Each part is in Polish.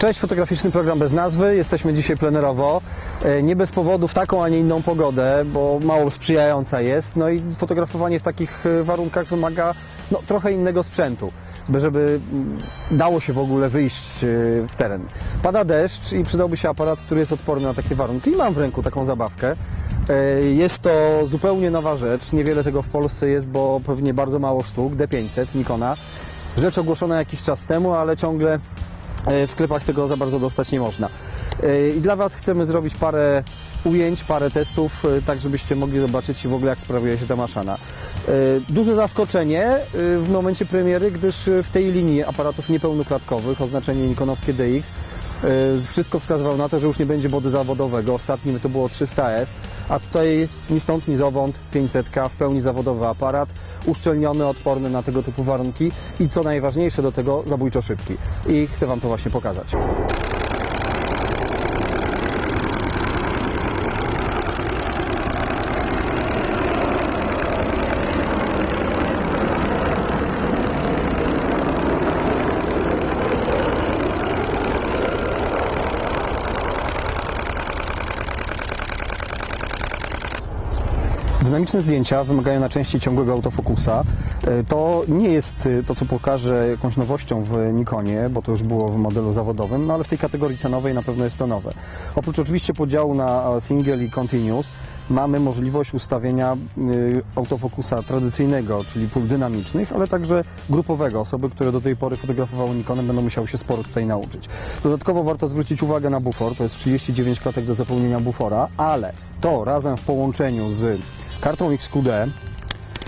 Cześć, fotograficzny program bez nazwy. Jesteśmy dzisiaj plenerowo. E, Nie bez powodu w taką, a nie inną pogodę, bo mało sprzyjająca jest. No i fotografowanie w takich e, warunkach wymaga no, trochę innego sprzętu, by żeby mm, dało się w ogóle wyjść e, w teren. Pada deszcz i przydałby się aparat, który jest odporny na takie warunki. I mam w ręku taką zabawkę. Jest to zupełnie nowa rzecz. Niewiele tego w Polsce jest, bo pewnie bardzo mało sztuk. D500 Nikona. Rzecz ogłoszona jakiś czas temu, ale ciągle w sklepach tego za bardzo dostać nie można. E, I dla Was chcemy zrobić parę ujęć, parę testów, e, tak żebyście mogli zobaczyć w ogóle jak sprawuje się ta maszana. E, Duże zaskoczenie e, w momencie premiery, gdyż e, w tej linii aparatów niepełnoklatkowych, oznaczenie Nikonowskie DX, e, wszystko wskazywało na to, że już nie będzie body zawodowego. Ostatnim to było 300S, a tutaj ni stąd, ni zowąd 500 w pełni zawodowy aparat, uszczelniony, odporny na tego typu warunki i co najważniejsze do tego zabójczo szybki. I chcę Wam to właśnie pokazać. Dynamiczne zdjęcia wymagają najczęściej ciągłego autofokusa. E, To nie jest e, to, co pokażę jakąś nowością w Nikonie, bo to już było w modelu zawodowym, no ale w tej kategorii cenowej na pewno jest to nowe. Oprócz oczywiście podziału na e, single i continuous, mamy możliwość ustawienia autofokusa tradycyjnego, czyli pól dynamicznych, ale także grupowego. Osoby, które do tej pory fotografowały Nikonem będą musiały się sporo tutaj nauczyć. Dodatkowo warto zwrócić uwagę na bufor, to jest 39 klatek do zapełnienia bufora, ale to razem w połączeniu z kartą XQD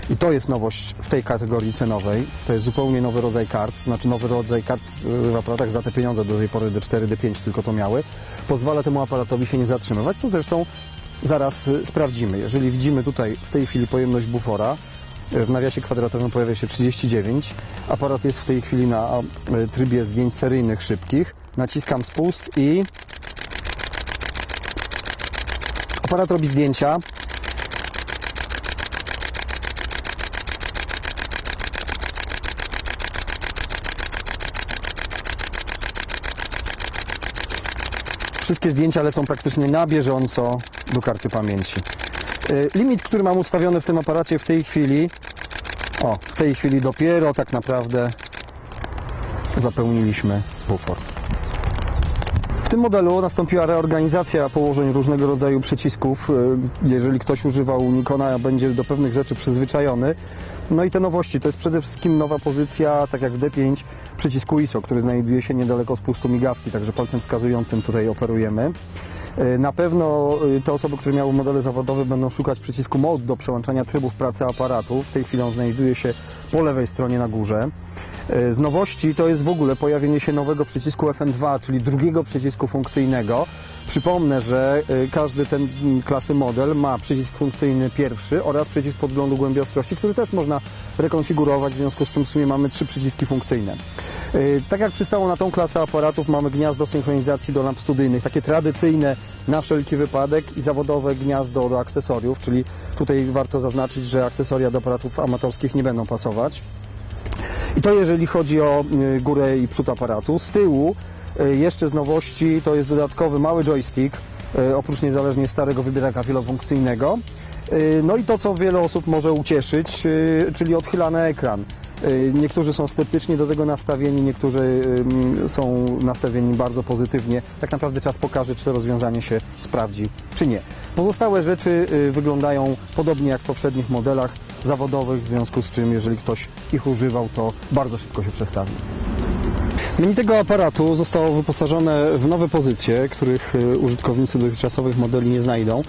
i to jest nowość w tej kategorii cenowej. To jest zupełnie nowy rodzaj kart, znaczy nowy rodzaj kart w aparatach za te pieniądze do tej pory D4, D5 tylko to miały. Pozwala temu aparatowi się nie zatrzymywać, co zresztą zaraz y, sprawdzimy. Jeżeli widzimy tutaj w tej chwili pojemność bufora, y, w nawiasie kwadratowym pojawia się 39. Aparat jest w tej chwili na y, trybie zdjęć seryjnych szybkich. Naciskam spust i aparat robi zdjęcia. Wszystkie zdjęcia lecą praktycznie na bieżąco do karty pamięci. Y, Limit, który mam ustawiony w tym aparacie w tej chwili, o, w tej chwili dopiero tak naprawdę zapełniliśmy bufor. W tym modelu nastąpiła reorganizacja położeń różnego rodzaju przycisków. Y, Jeżeli ktoś używał Nikona, będzie do pewnych rzeczy przyzwyczajony. No i te nowości to jest przede wszystkim nowa pozycja, tak jak w D5, przycisku ISO, który znajduje się niedaleko spustu migawki, także palcem wskazującym tutaj operujemy. Y, Na pewno y, te osoby, które miały modele zawodowe będą szukać przycisku Mode do przełączania trybów pracy aparatu. W tej chwili on znajduje się po lewej stronie na górze. Y, Z nowości to jest w ogóle pojawienie się nowego przycisku FN2, czyli drugiego przycisku funkcyjnego. Przypomnę, że y, każdy ten mm, klasy model ma przycisk funkcyjny pierwszy oraz przycisk podglądu głębi ostrości, który też można rekonfigurować, w związku z czym w sumie mamy trzy przyciski funkcyjne. Y, Tak jak przystało na tą klasę aparatów, mamy gniazdo synchronizacji do lamp studyjnych, takie tradycyjne na wszelki wypadek i zawodowe gniazdo do akcesoriów, czyli tutaj warto zaznaczyć, że akcesoria do aparatów amatorskich nie będą pasować. I to jeżeli chodzi o y, górę i przód aparatu. Z tyłu y, jeszcze z nowości to jest dodatkowy mały joystick, y, oprócz niezależnie starego wybieraka wielofunkcyjnego. No i to, co wiele osób może ucieszyć, czyli odchylany ekran. Niektórzy są sceptycznie do tego nastawieni, niektórzy są nastawieni bardzo pozytywnie. Tak naprawdę czas pokaże, czy to rozwiązanie się sprawdzi, czy nie. Pozostałe rzeczy wyglądają podobnie jak w poprzednich modelach zawodowych, w związku z czym, jeżeli ktoś ich używał, to bardzo szybko się przestawi. Menu tego aparatu zostało wyposażone w nowe pozycje, których y, użytkownicy dotychczasowych modeli nie znajdą.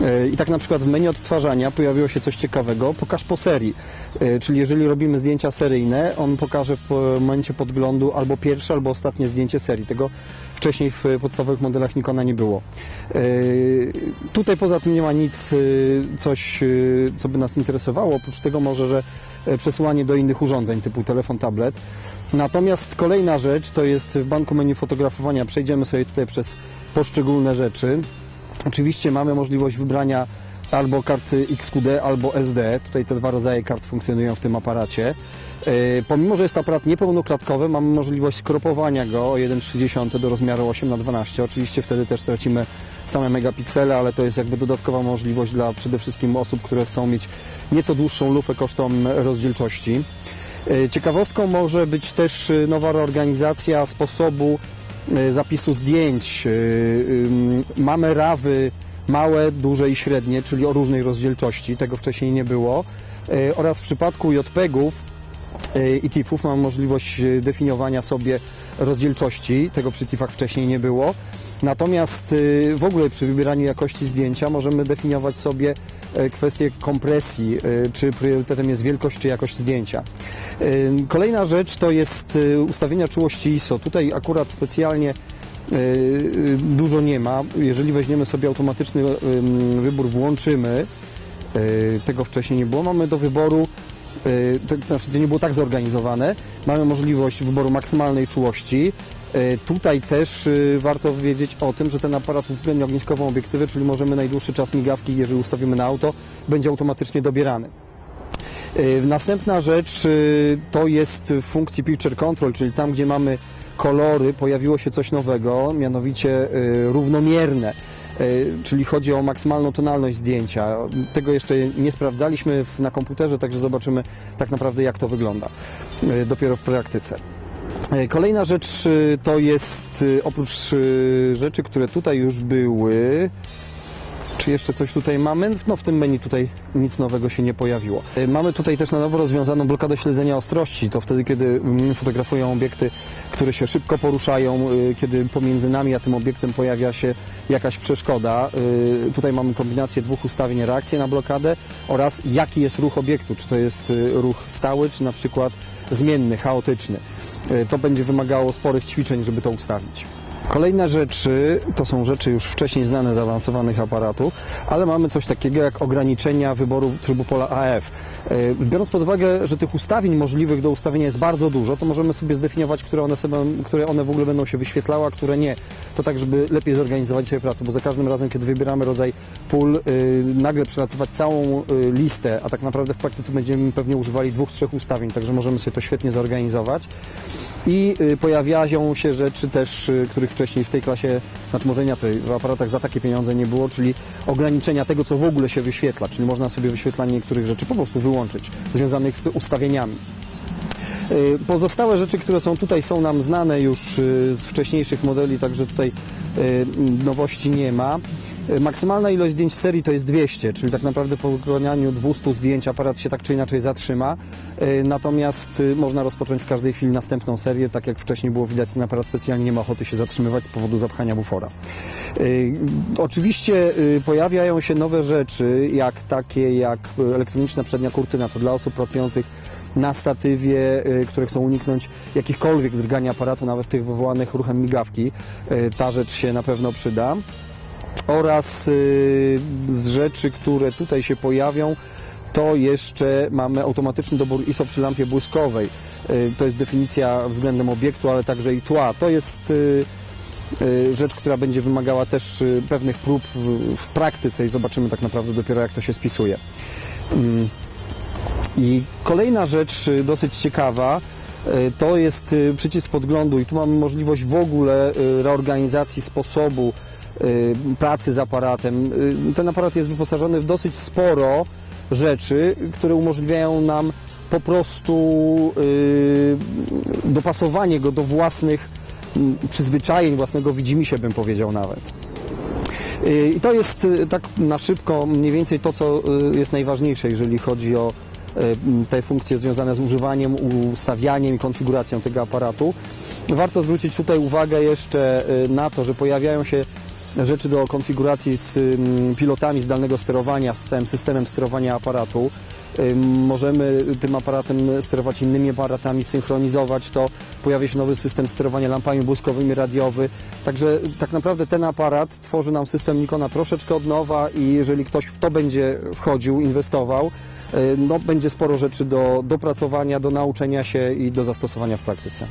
Y, I tak na przykład w menu odtwarzania pojawiło się coś ciekawego, pokaż po serii. Y, Czyli jeżeli robimy zdjęcia seryjne, on pokaże w momencie podglądu albo pierwsze, albo ostatnie zdjęcie serii. Tego wcześniej w podstawowych modelach Nikona nie było. Y, Tutaj poza tym nie ma nic, y, coś, co by nas interesowało, oprócz tego może, że przesyłanie do innych urządzeń typu telefon, tablet. Natomiast kolejna rzecz to jest w banku menu fotografowania. Przejdziemy sobie tutaj przez poszczególne rzeczy. Oczywiście mamy możliwość wybrania albo karty XQD, albo SD. Tutaj te dwa rodzaje kart funkcjonują w tym aparacie. E, Pomimo, że jest aparat niepełnoklatkowy, mamy możliwość skropowania go o 1,3 do rozmiaru 8 na 12 Oczywiście wtedy też tracimy same megapiksele, ale to jest jakby dodatkowa możliwość dla przede wszystkim osób, które chcą mieć nieco dłuższą lufę kosztem rozdzielczości. E, Ciekawostką może być też e, nowa reorganizacja sposobu zapisu zdjęć. Mamy rawy małe, duże i średnie, czyli o różnej rozdzielczości, tego wcześniej nie było. E, Oraz w przypadku JPEGów e, i TIFF-ów mamy możliwość e, definiowania sobie rozdzielczości, tego przy TIFF-ach wcześniej nie było. Natomiast w ogóle przy wybieraniu jakości zdjęcia możemy definiować sobie kwestię kompresji, czy priorytetem jest wielkość, czy jakość zdjęcia. Kolejna rzecz to jest ustawienia czułości ISO. Tutaj akurat specjalnie dużo nie ma. Jeżeli weźmiemy sobie automatyczny wybór, włączymy, e, tego wcześniej nie było, mamy do wyboru e, to, znaczy to nie było tak zorganizowane. Mamy możliwość wyboru maksymalnej czułości. E, Tutaj też e, warto wiedzieć o tym, że ten aparat uwzględnia ogniskową obiektywę, czyli możemy najdłuższy czas migawki, jeżeli ustawimy na auto, będzie automatycznie dobierany. E, Następna rzecz e, to jest w funkcji Picture Control, czyli tam, gdzie mamy kolory, pojawiło się coś nowego, mianowicie e, równomierne. E, Czyli chodzi o maksymalną tonalność zdjęcia. Tego jeszcze nie sprawdzaliśmy na komputerze, także zobaczymy tak naprawdę jak to wygląda e, dopiero w praktyce. Kolejna rzecz to jest oprócz rzeczy, które tutaj już były, czy jeszcze coś tutaj mamy? No w tym menu tutaj nic nowego się nie pojawiło. E, Mamy tutaj też na nowo rozwiązaną blokadę śledzenia ostrości. To wtedy, kiedy mm, fotografują obiekty, które się szybko poruszają, y, kiedy pomiędzy nami a tym obiektem pojawia się jakaś przeszkoda. Y, Tutaj mamy kombinację dwóch ustawień, reakcję na blokadę oraz jaki jest ruch obiektu. Czy to jest y, ruch stały, czy na przykład zmienny, chaotyczny. Y, To będzie wymagało sporych ćwiczeń, żeby to ustawić. Kolejne rzeczy to są rzeczy już wcześniej znane zaawansowanych aparatów, ale mamy coś takiego jak ograniczenia wyboru trybu pola AF. E, Biorąc pod uwagę, że tych ustawień możliwych do ustawienia jest bardzo dużo, to możemy sobie zdefiniować, które one, sobie, które one w ogóle będą się wyświetlały, a które nie. To tak, żeby lepiej zorganizować sobie pracę, bo za każdym razem, kiedy wybieramy rodzaj pól, y, nagle przelatywać całą y, listę, a tak naprawdę w praktyce będziemy pewnie używali dwóch, trzech ustawień, także możemy sobie to świetnie zorganizować. I y, pojawiają się rzeczy też, y, których wcześniej w tej klasie, znaczy może w aparatach za takie pieniądze nie było, czyli ograniczenia tego, co w ogóle się wyświetla, czyli można sobie wyświetlanie niektórych rzeczy po prostu wyłączyć, związanych z ustawieniami. Y, Pozostałe rzeczy, które są tutaj, są nam znane już y, z wcześniejszych modeli, także tutaj y, nowości nie ma. Y, Maksymalna ilość zdjęć w serii to jest 200, czyli tak naprawdę po wykonaniu 200 zdjęć aparat się tak czy inaczej zatrzyma. Y, Natomiast y, można rozpocząć w każdej chwili następną serię, tak jak wcześniej było widać, ten aparat specjalnie nie ma ochoty się zatrzymywać z powodu zapchania bufora. Oczywiście pojawiają się nowe rzeczy, jak takie jak elektroniczna przednia kurtyna, to dla osób pracujących na statywie, które chcą uniknąć jakichkolwiek drgania aparatu, nawet tych wywołanych ruchem migawki. Ta rzecz się na pewno przyda. Oraz y, z rzeczy, które tutaj się pojawią, to jeszcze mamy automatyczny dobór ISO przy lampie błyskowej. Y, To jest definicja względem obiektu, ale także i tła. To jest y, rzecz, która będzie wymagała też pewnych prób w- praktyce i zobaczymy tak naprawdę dopiero jak to się spisuje. Mm. I kolejna rzecz dosyć ciekawa to jest przycisk podglądu i tu mamy możliwość w ogóle reorganizacji sposobu pracy z aparatem. Y, Ten aparat jest wyposażony w dosyć sporo rzeczy, które umożliwiają nam po prostu y, dopasowanie go do własnych przyzwyczajeń, własnego widzimisię bym powiedział nawet. Y, I to jest y, tak na szybko mniej więcej to, co y, jest najważniejsze, jeżeli chodzi o y, te funkcje związane z używaniem, ustawianiem i konfiguracją tego aparatu. Warto zwrócić tutaj uwagę jeszcze y, na to, że pojawiają się rzeczy do konfiguracji z pilotami zdalnego sterowania, z całym systemem sterowania aparatu. Możemy tym aparatem sterować innymi aparatami, synchronizować to. Pojawia się nowy system sterowania lampami błyskowymi, radiowy. Także tak naprawdę ten aparat tworzy nam system Nikona troszeczkę od nowa i jeżeli ktoś w to będzie wchodził, inwestował, y, no, będzie sporo rzeczy do dopracowania, do nauczenia się i do zastosowania w praktyce.